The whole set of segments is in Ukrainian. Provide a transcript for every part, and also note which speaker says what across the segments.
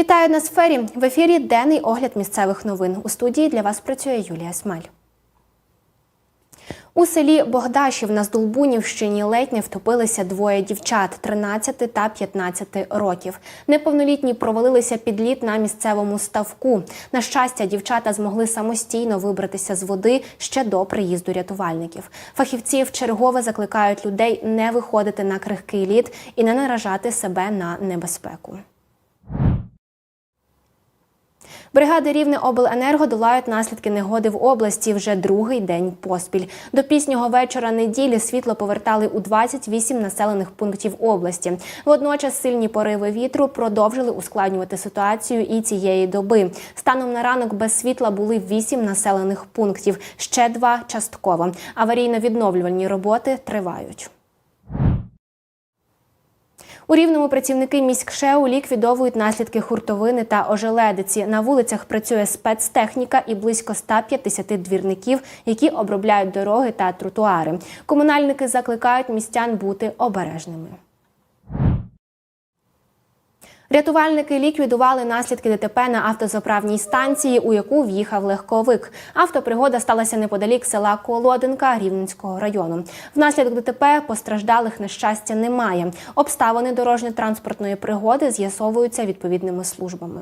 Speaker 1: Вітаю на сфері. В ефірі денний огляд місцевих новин. У студії для вас працює Юлія Смаль. У селі Богдашів на Здолбунівщині ледь не втопилися двоє дівчат 13 та 15 років. Неповнолітні провалилися під лід на місцевому ставку. На щастя, дівчата змогли самостійно вибратися з води ще до приїзду рятувальників. Фахівці вчергове закликають людей не виходити на крихкий лід і не наражати себе на небезпеку. Бригади Рівне обленерго долають наслідки негоди в області вже другий день поспіль. До пізнього вечора неділі світло повертали у 28 населених пунктів області. Водночас сильні пориви вітру продовжили ускладнювати ситуацію і цієї доби. Станом на ранок без світла були 8 населених пунктів, ще два частково. Аварійно-відновлювальні роботи тривають. У рівному працівники міськшеу ліквідовують наслідки хуртовини та ожеледиці. На вулицях працює спецтехніка і близько 150 двірників, які обробляють дороги та тротуари. Комунальники закликають містян бути обережними. Рятувальники ліквідували наслідки ДТП на автозаправній станції, у яку в'їхав легковик. Автопригода сталася неподалік села Колодинка Рівненського району. Внаслідок ДТП постраждалих на щастя немає. Обставини дорожньо-транспортної пригоди з'ясовуються відповідними службами.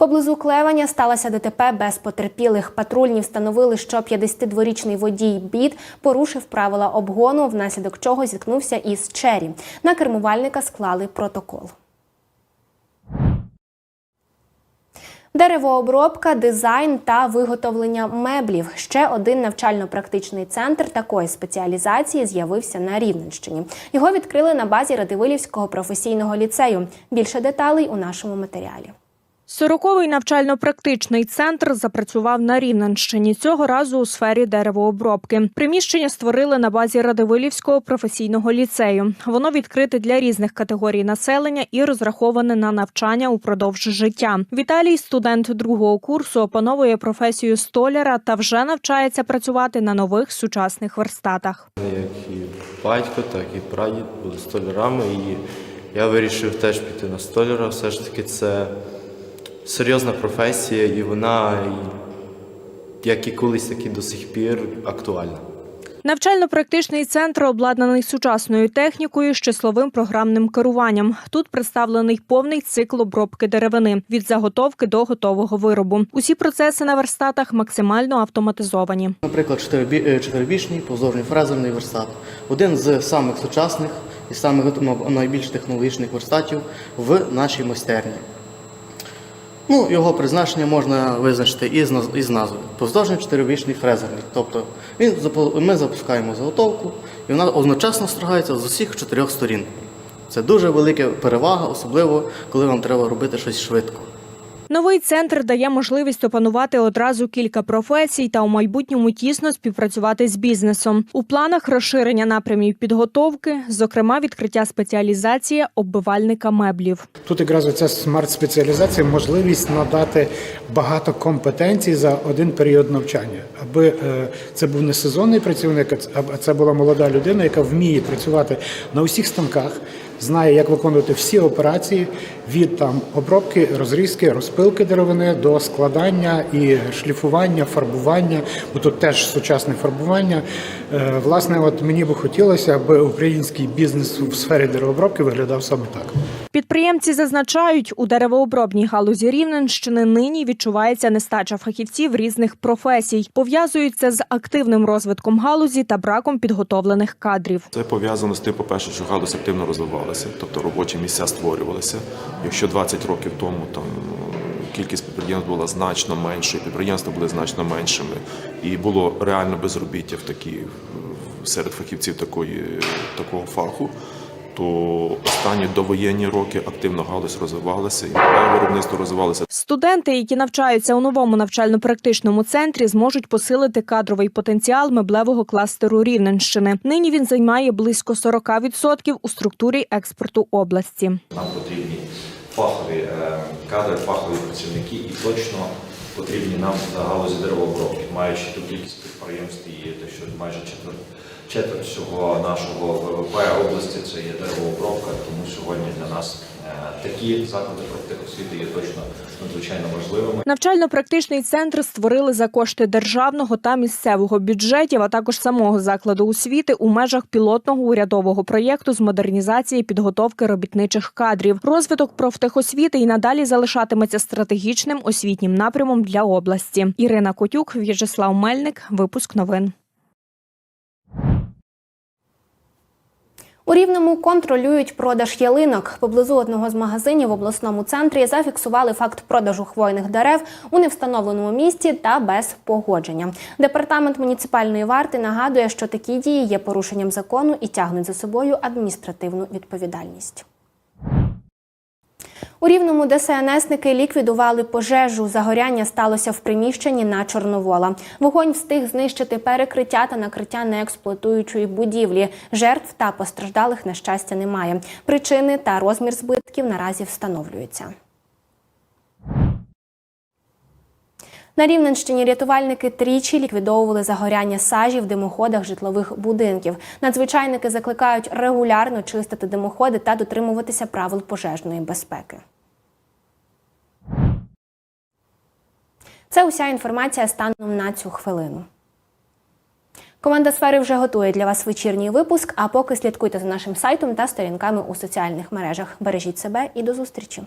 Speaker 1: Поблизу Клеваня сталося ДТП без потерпілих. Патрульні встановили, що 52-річний водій бід порушив правила обгону, внаслідок чого зіткнувся із Чері. На кермувальника склали протокол. Деревообробка, дизайн та виготовлення меблів. Ще один навчально-практичний центр такої спеціалізації з'явився на Рівненщині. Його відкрили на базі Радивилівського професійного ліцею. Більше деталей у нашому матеріалі.
Speaker 2: Сороковий навчально-практичний центр запрацював на Рівненщині цього разу у сфері деревообробки. Приміщення створили на базі Радивилівського професійного ліцею. Воно відкрите для різних категорій населення і розраховане на навчання упродовж життя. Віталій, студент другого курсу, опановує професію столяра та вже навчається працювати на нових сучасних верстатах.
Speaker 3: Як і батько, так і прадід були столярами, і я вирішив теж піти на столяра. Все ж таки, це серйозна професія, і вона, як і колись, так і до сих пір актуальна.
Speaker 2: Навчально-практичний центр обладнаний сучасною технікою з числовим програмним керуванням. Тут представлений повний цикл обробки деревини від заготовки до готового виробу. Усі процеси на верстатах максимально автоматизовані.
Speaker 4: Наприклад, е, чотирибічний повзорний фрезерний верстат. Один з самих сучасних і самих найбільш технологічних верстатів в нашій майстерні. Ну, його призначення можна визначити із, із назвою. Повздовжний чотирибічний фрезерник. Тобто він, ми запускаємо заготовку, і вона одночасно строгається з усіх чотирьох сторін. Це дуже велика перевага, особливо коли вам треба робити щось швидко.
Speaker 2: Новий центр дає можливість опанувати одразу кілька професій та у майбутньому тісно співпрацювати з бізнесом. У планах розширення напрямів підготовки, зокрема відкриття спеціалізації оббивальника меблів.
Speaker 5: Тут якраз оця смарт-спеціалізація можливість надати багато компетенцій за один період навчання, аби е, це був не сезонний працівник, а це була молода людина, яка вміє працювати на усіх станках, знає, як виконувати всі операції від там обробки, розрізки, розпилки деревини до складання і шліфування, фарбування, бо тут теж сучасне фарбування. Е, Власне, от мені би хотілося, аби український бізнес в сфері деревообробки виглядав саме так.
Speaker 2: Підприємці зазначають, у деревообробній галузі Рівненщини нині відчувається нестача фахівців різних професій. Пов'язуються з активним розвитком галузі та браком підготовлених кадрів.
Speaker 6: Це пов'язано з тим, по-перше, що галузь активно розвивалася, тобто робочі місця створювалися. Якщо 20 років тому там кількість підприємств була значно меншою, підприємства були значно меншими, і було реально безробіття в такі серед фахівців такої, такого фаху. То останні довоєнні роки активно галузь розвивалася, і виробництво розвивалося.
Speaker 2: Студенти, які навчаються у новому навчально-практичному центрі, зможуть посилити кадровий потенціал меблевого кластеру Рівненщини. Нині він займає близько 40% у структурі експорту області.
Speaker 7: Нам потрібні фахові е, кадри, фахові працівники, і точно потрібні нам галузі деревообробки, маючи ту кількість підприємств і те, що майже четверть, четверть всього нашого ВВП області це є деревообробка, тому сьогодні для нас такі заклади профтехосвіти є точно надзвичайно важливими.
Speaker 2: Навчально-практичний центр створили за кошти державного та місцевого бюджетів, а також самого закладу освіти у межах пілотного урядового проєкту з модернізації підготовки робітничих кадрів. Розвиток профтехосвіти і надалі залишатиметься стратегічним освітнім напрямом для області. Ірина Котюк, В'ячеслав Мельник. Випуск новин.
Speaker 1: У Рівному контролюють продаж ялинок. Поблизу одного з магазинів в обласному центрі зафіксували факт продажу хвойних дерев у невстановленому місці та без погодження. Департамент муніципальної варти нагадує, що такі дії є порушенням закону і тягнуть за собою адміністративну відповідальність. У рівному ДСНСники ліквідували пожежу. Загоряння сталося в приміщенні на Чорновола. Вогонь встиг знищити перекриття та накриття неексплуатуючої будівлі. Жертв та постраждалих на щастя немає. Причини та розмір збитків наразі встановлюються. На Рівненщині рятувальники тричі ліквідовували загоряння сажі в димоходах житлових будинків. Надзвичайники закликають регулярно чистити димоходи та дотримуватися правил пожежної безпеки. Це уся інформація станом на цю хвилину. Команда сфери вже готує для вас вечірній випуск. А поки слідкуйте за нашим сайтом та сторінками у соціальних мережах. Бережіть себе і до зустрічі!